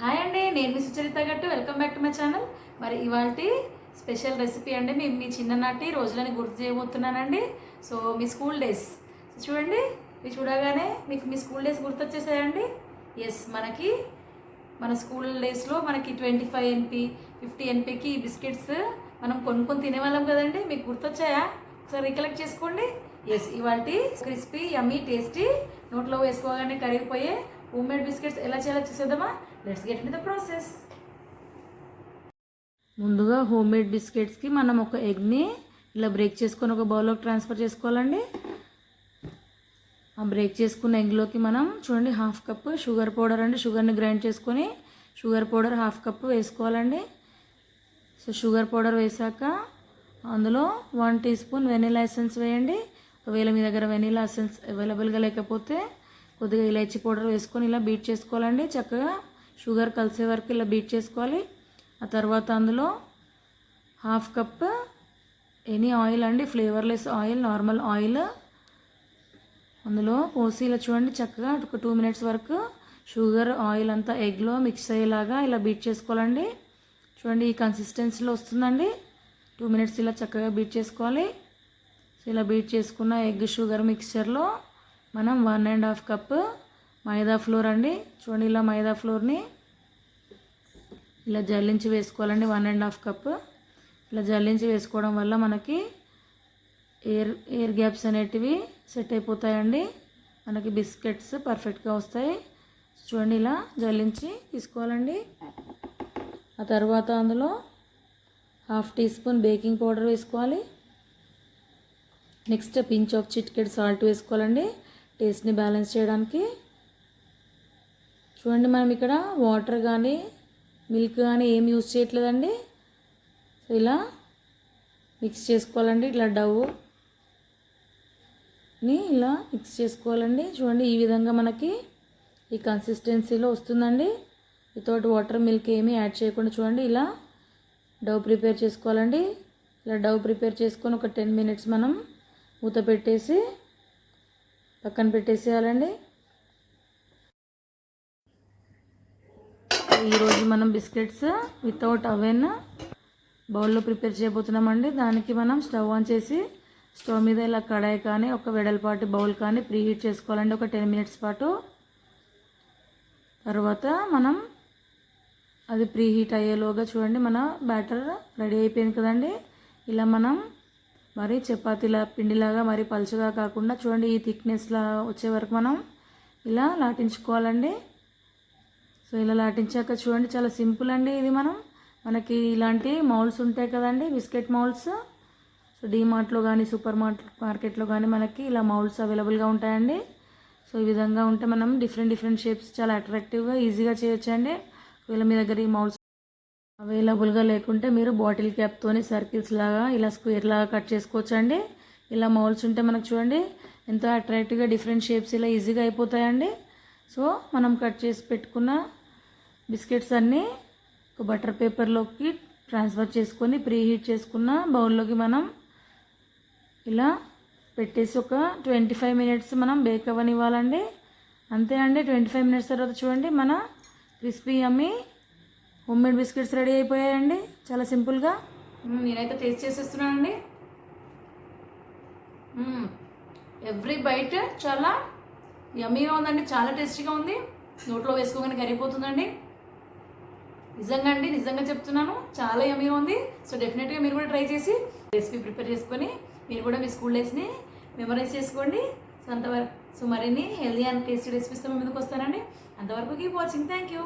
Hi అండి నేను మీ Sucharitha Gattu. Welcome back to my channel మరి ఇవాళ స్పెషల్ రెసిపీ అండి మేము మీ చిన్ననాటి రోజులని గుర్తు చేయబోతున్నానండి. సో మీ స్కూల్ డేస్ చూడండి ఇవి చూడగానే మీకు మీ స్కూల్ డేస్ గుర్తొచ్చేసాయండి? ఎస్ మనకి మన స్కూల్ డేస్లో మనకి ట్వంటీ ఫైవ్ ఎన్పి ఫిఫ్టీ ఎన్పికి బిస్కెట్స్ మనం కొనుక్కొని తినేవాళ్ళం కదండి. మీకు గుర్తొచ్చాయా? ఒకసారి రికలెక్ట్ చేసుకోండి. ఎస్ ఇవాళ క్రిస్పీ యమ్మీ టేస్టీ నోట్లో వేసుకోగానే కరిగిపోయే హోమ్ మేడ్ బిస్కెట్స్ ఎలా చేయాలో చూసేద్దామా? Let's get in the process ముందుగా హోమ్ మేడ్ బిస్కెట్స్కి మనం ఒక ఎగ్ని ఇలా బ్రేక్ చేసుకొని ఒక బౌల్లోకి ట్రాన్స్ఫర్ చేసుకోవాలండి. ఆ బ్రేక్ చేసుకున్న ఎగ్లోకి మనం చూడండి హాఫ్ కప్ షుగర్ పౌడర్ అండి. షుగర్ని గ్రైండ్ చేసుకొని షుగర్ పౌడర్ హాఫ్ కప్ వేసుకోవాలండి. సో షుగర్ పౌడర్ వేసాక అందులో one tea spoon vanilla essence వేయండి. ఒకవేళ మీ దగ్గర వెనీలా ఎసెన్స్ అవైలబుల్గా లేకపోతే కొద్దిగా ఇలాచి పౌడర్ వేసుకొని ఇలా బీట్ చేసుకోవాలండి. చక్కగా షుగర్ కలిసే వరకు ఇలా బీట్ చేసుకోవాలి. ఆ తర్వాత అందులో హాఫ్ కప్ ఎనీ ఆయిల్ అండి ఫ్లేవర్లెస్ ఆయిల్ నార్మల్ ఆయిల్. అందులో పోసి ఇలా చూడండి చక్కగా ఒక టూ మినిట్స్ వరకు షుగర్ ఆయిల్ అంతా ఎగ్లో మిక్స్ అయ్యేలాగా ఇలా బీట్ చేసుకోవాలండి. చూడండి ఈ కన్సిస్టెన్సీలో వస్తుందండి. టూ మినిట్స్ ఇలా చక్కగా బీట్ చేసుకోవాలి. సో ఇలా బీట్ చేసుకున్న ఎగ్ షుగర్ మిక్చర్లో మనం one and half cup maida flour అండి. చూడండి ఇలా మైదా ఫ్లోర్ని ఇలా జల్లించి వేసుకోవాలండి. One and half cup. ఇలా జల్లించి వేసుకోవడం వల్ల మనకి ఎయిర్ ఎయిర్ గ్యాప్స్ అనేటివి సెట్ అయిపోతాయండి. మనకి బిస్కెట్స్ పర్ఫెక్ట్గా వస్తాయి. చూడండి ఇలా జల్లించి తీసుకోవాలండి. ఆ తర్వాత అందులో half tea spoon baking powder వేసుకోవాలి. నెక్స్ట్ పించ్ ఆఫ్ చిట్కెడ్ సాల్ట్ వేసుకోవాలండి. టేస్ట్ని బ్యాలెన్స్ చేయడానికి చూడండి మనం ఇక్కడ వాటర్ కానీ మిల్క్ కానీ ఏం యూజ్ చేయట్లేదండి. సో ఇలా మిక్స్ చేసుకోవాలండి. ఇట్లా డవ్ని ఇలా మిక్స్ చేసుకోవాలండి. చూడండి ఈ విధంగా మనకి ఈ కన్సిస్టెన్సీలో వస్తుందండి. వితౌట్ వాటర్ మిల్క్ ఏమీ యాడ్ చేయకుండా చూడండి ఇలా డవ్ ప్రిపేర్ చేసుకోవాలండి. ఇలా డవ్ ప్రిపేర్ చేసుకొని ఒక టెన్ మినిట్స్ మనం మూత పెట్టేసి పక్కన పెట్టేసేయాలండి. ఈరోజు మనం బిస్కెట్స్ వితౌట్ అవెన్ బౌల్లో ప్రిపేర్ చేయబోతున్నామండి. దానికి మనం స్టవ్ ఆన్ చేసి స్టవ్ మీద ఇలా కడాయి కానీ ఒక వెడల్పాటి బౌల్ కానీ ప్రీ హీట్ చేసుకోవాలండి. ఒక టెన్ మినిట్స్ పాటు. తర్వాత మనం అది ప్రీ హీట్ అయ్యేలోగా చూడండి మన బ్యాటర్ రెడీ అయిపోయింది కదండి. ఇలా మనం మరి చపాతీలా పిండిలాగా మరి పలుచగా కాకుండా చూడండి ఈ థిక్నెస్లా వచ్చే వరకు మనం ఇలా లాటించుకోవాలండి. సో ఇలా లాటించాక చూడండి చాలా సింపుల్ అండి ఇది మనం. మనకి ఇలాంటి మౌల్స్ ఉంటాయి కదండి బిస్కెట్ మౌల్స్. సో డీమార్ట్లో కానీ సూపర్ మార్ట్ మార్కెట్లో కానీ మనకి ఇలా మౌల్స్ అవైలబుల్గా ఉంటాయండి. సో ఈ విధంగా ఉంటే మనం డిఫరెంట్ డిఫరెంట్ షేప్స్ చాలా అట్రాక్టివ్గా ఈజీగా చేయొచ్చండి. ఒకవేళ మీ దగ్గర ఈ మౌల్స్ అవైలబుల్గా లేకుంటే మీరు బాటిల్ క్యాప్తోని సర్కిల్స్ లాగా ఇలా స్క్వేర్ లాగా కట్ చేసుకోవచ్చండి. ఇలా మౌల్స్ ఉంటే మనకు చూడండి ఎంతో అట్రాక్టివ్గా డిఫరెంట్ షేప్స్ ఇలా ఈజీగా అయిపోతాయండి. సో మనం కట్ చేసి పెట్టుకున్న బిస్కెట్స్ అన్నీ ఒక బటర్ పేపర్లోకి ట్రాన్స్ఫర్ చేసుకొని ప్రీ హీట్ చేసుకున్న బౌల్లోకి మనం ఇలా పెట్టేసి ఒక ట్వంటీ ఫైవ్ మినిట్స్ మనం బేక్ అవ్వనివ్వాలండి. అంతే అండి ట్వంటీ ఫైవ్ మినిట్స్ తర్వాత చూడండి మన క్రిస్పీ అమ్మి హోమ్ మేడ్ బిస్కెట్స్ రెడీ అయిపోయాయండి. చాలా సింపుల్గా. నేనైతే టేస్ట్ చేసేస్తున్నానండి. ఎవ్రీ బైట్ చాలా యమ్మీగా ఉందండి చాలా టేస్టీగా ఉంది. నోట్లో వేసుకోగానే కరిగిపోతుందండి. నిజంగా అండి నిజంగా చెప్తున్నాను. చాలా యమ్మీగా ఉంది. సో డెఫినెట్గా మీరు కూడా ట్రై చేసి రెసిపీ ప్రిపేర్ చేసుకొని మీరు కూడా మీ స్కూల్ డేస్ని మెమరైజ్ చేసుకోండి. సో అంతవరకు సో మరిన్ని హెల్దీ అండ్ టేస్టీ రెసిపీస్తో మీ ముందుకు వస్తానండి. అంతవరకు కీప్ వాచింగ్ థ్యాంక్ యూ